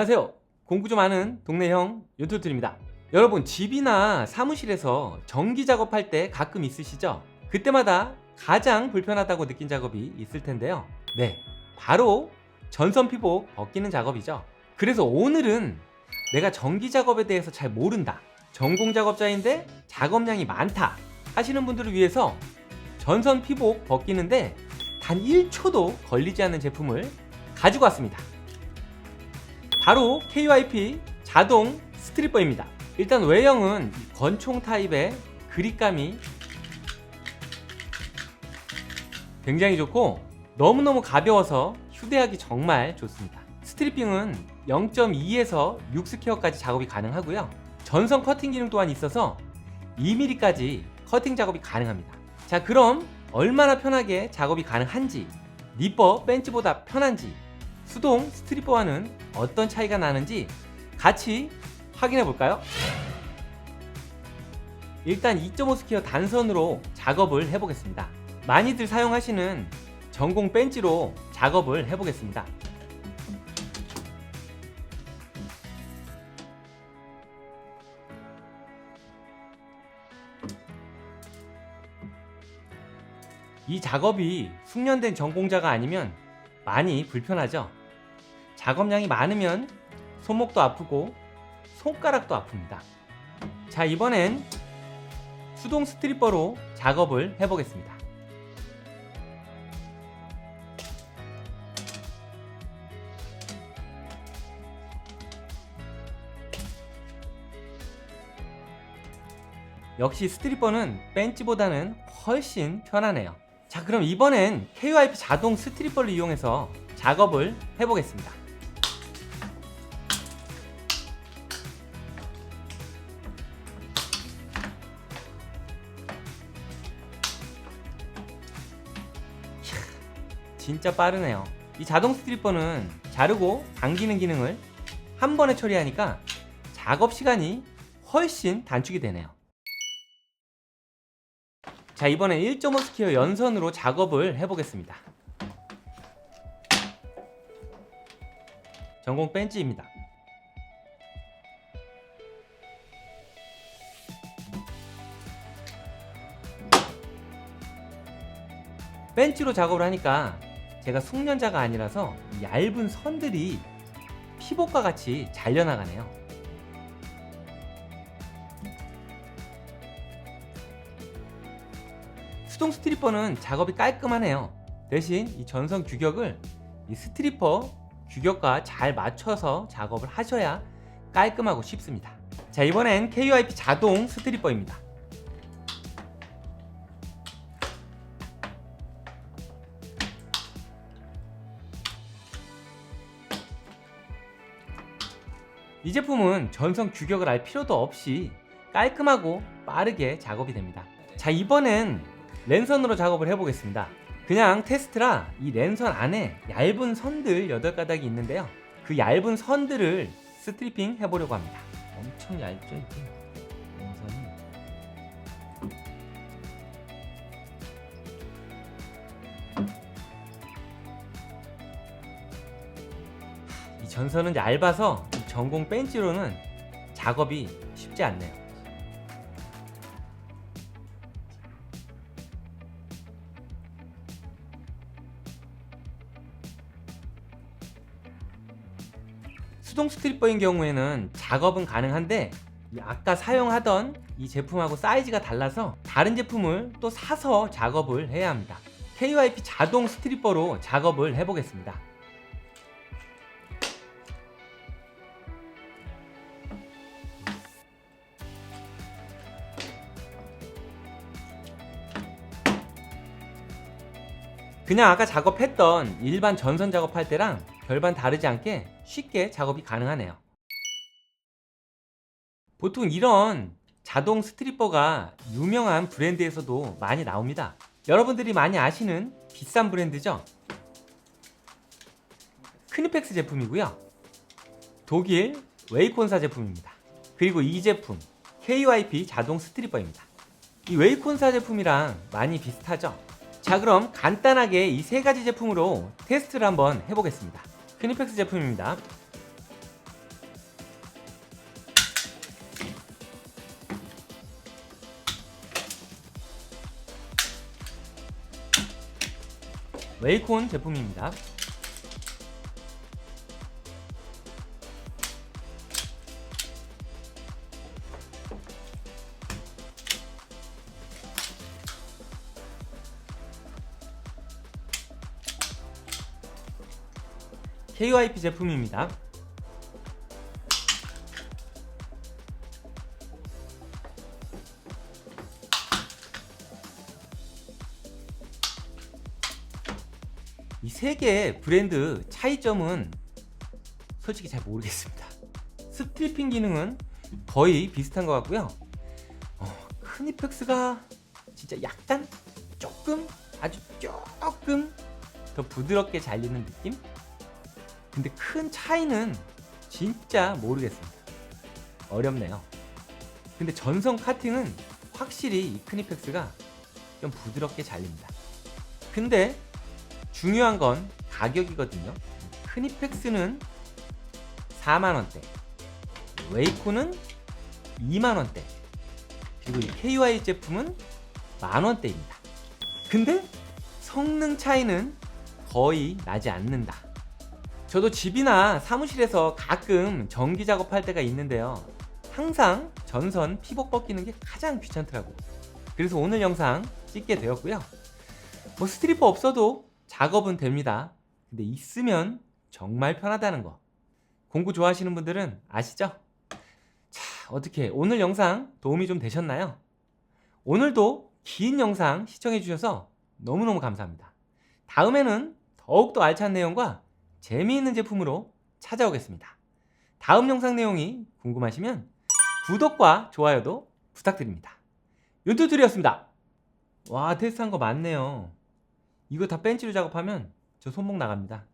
안녕하세요. 공부 좀 하는 동네 형 윤토트입니다. 여러분 집이나 사무실에서 전기 작업할 때 가끔 있으시죠? 그때마다 가장 불편하다고 느낀 작업이 있을 텐데요. 네, 바로 전선 피복 벗기는 작업이죠. 그래서 오늘은 내가 전기 작업에 대해서 잘 모른다. 전공 작업자인데 작업량이 많다. 하시는 분들을 위해서 전선 피복 벗기는데 단 1초도 걸리지 않는 제품을 가지고 왔습니다. 바로 KYP 자동 스트리퍼입니다. 일단 외형은 이 권총 타입의 그립감이 굉장히 좋고 너무너무 가벼워서 휴대하기 정말 좋습니다. 스트리핑은 0.2에서 6스퀘어까지 작업이 가능하고요. 전선 커팅 기능 또한 있어서 2mm까지 커팅 작업이 가능합니다. 자, 그럼 얼마나 편하게 작업이 가능한지, 니퍼 벤치보다 편한지, 수동 스트리퍼와는 어떤 차이가 나는지 같이 확인해 볼까요? 일단 2.5 스퀘어 단선으로 작업을 해보겠습니다. 많이들 사용하시는 전공 벤치로 작업을 해보겠습니다. 이 작업이 숙련된 전공자가 아니면 많이 불편하죠. 작업량이 많으면 손목도 아프고 손가락도 아픕니다. 자, 이번엔 수동 스트리퍼로 작업을 해보겠습니다. 역시 스트리퍼는 벤치보다는 훨씬 편하네요. 자, 그럼 이번엔 KYP 자동 스트리퍼를 이용해서 작업을 해보겠습니다. 진짜 빠르네요. 이 자동 스트리퍼는 자르고 당기는 기능을 한 번에 처리하니까 작업 시간이 훨씬 단축이 되네요. 자, 이번엔 1.5 스퀘어 연선으로 작업을 해보겠습니다. 전공 벤치입니다. 벤치로 작업을 하니까 제가 숙련자가 아니라서 이 얇은 선들이 피복과 같이 잘려나가네요. 수동 스트리퍼는 작업이 깔끔하네요. 대신 이 전선 규격을 이 스트리퍼 규격과 잘 맞춰서 작업을 하셔야 깔끔하고 쉽습니다. 자, 이번엔 KUIP 자동 스트리퍼입니다. 이 제품은 전선 규격을 알 필요도 없이 깔끔하고 빠르게 작업이 됩니다. 자, 이번엔 랜선으로 작업을 해보겠습니다. 그냥 테스트라 이 랜선 안에 얇은 선들 8가닥이 있는데요. 그 얇은 선들을 스트리핑 해보려고 합니다. 엄청 얇죠, 이게? 랜선이. 이 전선은 얇아서 이 전공 벤치로는 작업이 쉽지 않네요. 수동 스트리퍼인 경우에는 작업은 가능한데 이 아까 사용하던 이 제품하고 사이즈가 달라서 다른 제품을 또 사서 작업을 해야 합니다. KYP 자동 스트리퍼로 작업을 해보겠습니다. 그냥 아까 작업했던 일반 전선 작업할 때랑 별반 다르지 않게 쉽게 작업이 가능하네요. 보통 이런 자동 스트리퍼가 유명한 브랜드에서도 많이 나옵니다. 여러분들이 많이 아시는 비싼 브랜드죠? 크니펙스 제품이고요. 독일 웨이콘사 제품입니다. 그리고 이 제품 KYP 자동 스트리퍼입니다. 이 웨이콘사 제품이랑 많이 비슷하죠? 자 그럼 간단하게 이 세 가지 제품으로 테스트를 한번 해보겠습니다. 크니펙스 제품입니다. 웨이콘 제품입니다. KYP 제품입니다. 이 세 개의 브랜드 차이점은 솔직히 잘 모르겠습니다. 스트리핑 기능은 거의 비슷한 것 같고요. 어, 크니펙스가 진짜 약간 조금 아주 조금 더 부드럽게 잘리는 느낌? 근데 큰 차이는 진짜 모르겠습니다. 어렵네요. 근데 전성 카팅은 확실히 이 크니펙스가 좀 부드럽게 잘립니다. 근데 중요한 건 가격이거든요. 크니펙스는 4만원대, 웨이코는 2만원대, 그리고 이 KY 제품은 만원대입니다. 근데 성능 차이는 거의 나지 않는다. 저도 집이나 사무실에서 가끔 전기 작업할 때가 있는데요. 항상 전선 피복 벗기는 게 가장 귀찮더라고요. 그래서 오늘 영상 찍게 되었고요. 뭐 스트리퍼 없어도 작업은 됩니다. 근데 있으면 정말 편하다는 거. 공구 좋아하시는 분들은 아시죠? 자, 어떻게 오늘 영상 도움이 좀 되셨나요? 오늘도 긴 영상 시청해 주셔서 너무너무 감사합니다. 다음에는 더욱더 알찬 내용과 재미있는 제품으로 찾아오겠습니다. 다음 영상 내용이 궁금하시면 구독과 좋아요도 부탁드립니다. 윤투툴이었습니다. 와 테스트한 거 많네요. 이거 다 벤치로 작업하면 저 손목 나갑니다.